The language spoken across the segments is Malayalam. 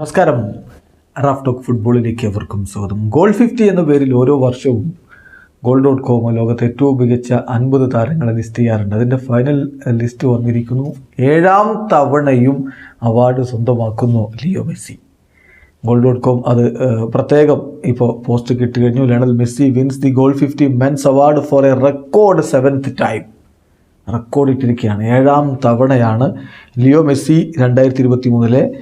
നമസ്കാരം. റാഫ് ടോക്ക് ഫുട്ബോളിലേക്ക് എവർക്കും സ്വാഗതം. ഗോൾ ഫിഫ്റ്റി എന്ന പേരിൽ ഓരോ വർഷവും ഗോൾ ഡോട്ട് കോം ലോകത്തെ ഏറ്റവും മികച്ച അൻപത് താരങ്ങളെ ലിസ്റ്റ് ചെയ്യാറുണ്ട്. അതിന്റെ ഫൈനൽ ലിസ്റ്റ് വന്നിരിക്കുന്നു. ഏഴാം തവണയും award സ്വന്തമാക്കുന്നു Leo Messi. Goal dot com അത് പ്രത്യേകം ഇപ്പോൾ പോസ്റ്റ് കിട്ടി കഴിഞ്ഞു Lionel Messi wins the goal fifty men's award for a record seventh time. Record ഇട്ടിരിക്കുകയാണ്. ഏഴാം തവണയാണ് ലിയോ മെസ്സി രണ്ടായിരത്തി ഇരുപത്തി മൂന്നിലെ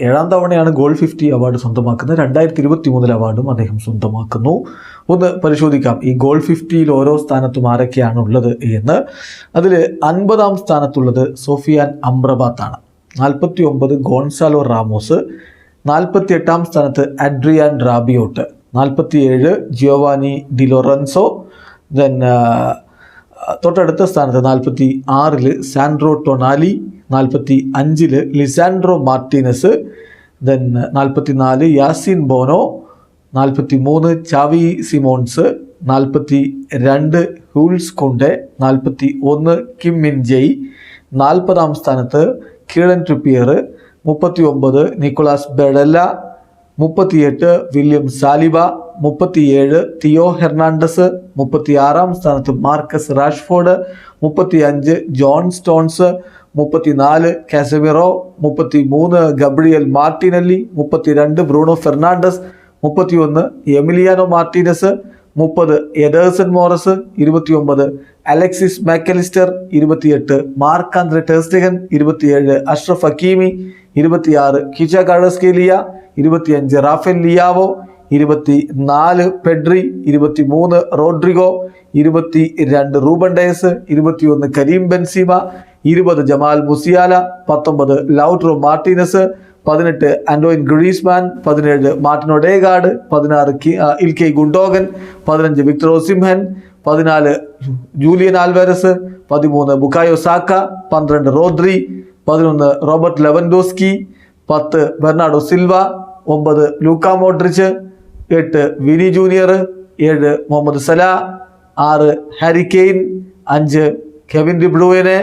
ഏഴാം തവണയാണ് ഗോൾ ഫിഫ്റ്റി അവാർഡ് സ്വന്തമാക്കുന്നത്. രണ്ടായിരത്തി ഇരുപത്തി മൂന്നിൽ അവാർഡും അദ്ദേഹം സ്വന്തമാക്കുന്നു. ഒന്ന് പരിശോധിക്കാം. ഈ ഗോൾ ഫിഫ്റ്റിയിൽ ഓരോ സ്ഥാനത്തും ആരൊക്കെയാണ് ഉള്ളത് എന്ന്. അതിൽ അൻപതാം സ്ഥാനത്തുള്ളത് സോഫിയാൻ അംബ്രബാത്താണ് നാൽപ്പത്തി ഒമ്പത് ഗോൺസാലോ റാമോസ്. നാൽപ്പത്തി എട്ടാം സ്ഥാനത്ത് അഡ്രിയാൻ റാബിയോട്ട്. നാൽപ്പത്തിയേഴ് ജിയോവാനി ഡിലോറൻസോ ദെൻ തൊട്ടടുത്ത സ്ഥാനത്ത് നാൽപ്പത്തി ആറിൽ സാൻഡ്രോ ടൊണാലി. നാൽപ്പത്തി അഞ്ചിൽ ലിസാൻഡ്രോ മാർട്ടീനസ് ദെൻ നാൽപ്പത്തി നാല് യാസിൻ ബോനോ നാൽപ്പത്തി മൂന്ന് ചാവി സിമോൺസ് നാൽപ്പത്തി രണ്ട് ഹൂൾസ് കൊണ്ടെ നാൽപ്പത്തി ഒന്ന് കിം മിൻ ജെയ് നാൽപ്പതാം സ്ഥാനത്ത് കീഴൻ ട്രിപ്പിയർ മുപ്പത്തി ഒമ്പത് നിക്കോളാസ് ബെഡല്ല മുപ്പത്തിയെട്ട് വില്യം സാലിബ മുപ്പത്തിയേഴ് തിയോ ഹെർണാണ്ടസ് മുപ്പത്തി ആറാം സ്ഥാനത്ത് മാർക്കസ് റാഷ്ഫോർഡ് മുപ്പത്തി അഞ്ച് ജോൺ സ്റ്റോൺസ് മുപ്പത്തിനാല് കാസമിറോ മുപ്പത്തി മൂന്ന് ഗബ്രിയൽ മാർട്ടിനല്ലി മുപ്പത്തിരണ്ട് ബ്രൂണോ ഫെർണാണ്ടസ് മുപ്പത്തിയൊന്ന് എമിലിയാനോ മാർട്ടിനസ് മുപ്പത് എഡേഴ്സൺ മോറസ് ഇരുപത്തിയൊമ്പത് അലക്സിസ് മാക്കലിസ്റ്റർ ഇരുപത്തിയെട്ട് മാർക്ക് ആന്ദ്രെ ടെസ്റ്റഗൻ ഇരുപത്തിയേഴ് അഷ്റഫ് ഹക്കീമി ഇരുപത്തിയാറ് കിച്ച കാഴസ്കേലിയ ഇരുപത്തിയഞ്ച് റാഫേൽ ലിയാവോ ഇരുപത്തി നാല് പെഡ്രി ഇരുപത്തി മൂന്ന് റോഡ്രിഗോ ഇരുപത്തി രണ്ട് റൂബൻ ഡയസ് ഇരുപത്തിയൊന്ന് കരീം ബെൻസീമ ഇരുപത് ജമാൽ മുസിയാല പത്തൊമ്പത് ലൗട്രോ മാർട്ടിനസ് പതിനെട്ട് ആൻഡോയിൻ ഗ്രീസ്മാൻ പതിനേഴ് മാർട്ടിനോ ഒഡേഗാർഡ് പതിനാറ് കി- ആ, ഇൽകെ ഗുണ്ടോഗൻ പതിനഞ്ച് വിക്ടർ ഒസിംഹൻ പതിനാല് ജൂലിയൻ ആൽവാരസ് പതിമൂന്ന് ബുക്കായോ സാക്ക പന്ത്രണ്ട് റോദ്രി പതിനൊന്ന് റോബർട്ട് ലെവൻഡോസ്കി പത്ത് ബെർണാഡോ സിൽവ ഒമ്പത് ലൂക്ക മോഡ്രിച്ച് എട്ട് വിനി ജൂനിയർ ഏഴ് മുഹമ്മദ് സലാ ആറ് ഹാരി കെയ്ൻ അഞ്ച് കെവിൻ ഡിബ്ലൂയനെ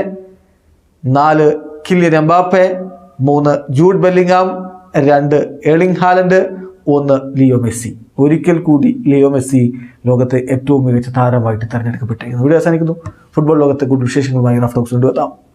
നാല് കില്യൻ എംബാപ്പെ മൂന്ന് ജൂഡ് ബെല്ലിംഗാം രണ്ട് എളിങ് ഹാലൻഡ് ഒന്ന് ലിയോ മെസ്സി. ഒരിക്കൽ കൂടി ലിയോ മെസ്സി ലോകത്തെ ഏറ്റവും മികച്ച താരമായിട്ട് തെരഞ്ഞെടുക്കപ്പെട്ടിരിക്കുന്നു. ഇവിടെ അവസാനിക്കുന്നു. ഫുട്ബോൾ ലോകത്തെ കൂടുതൽ വിശേഷങ്ങളുമായി റഫ് ടോക്സ് കൊണ്ടുവെത്താം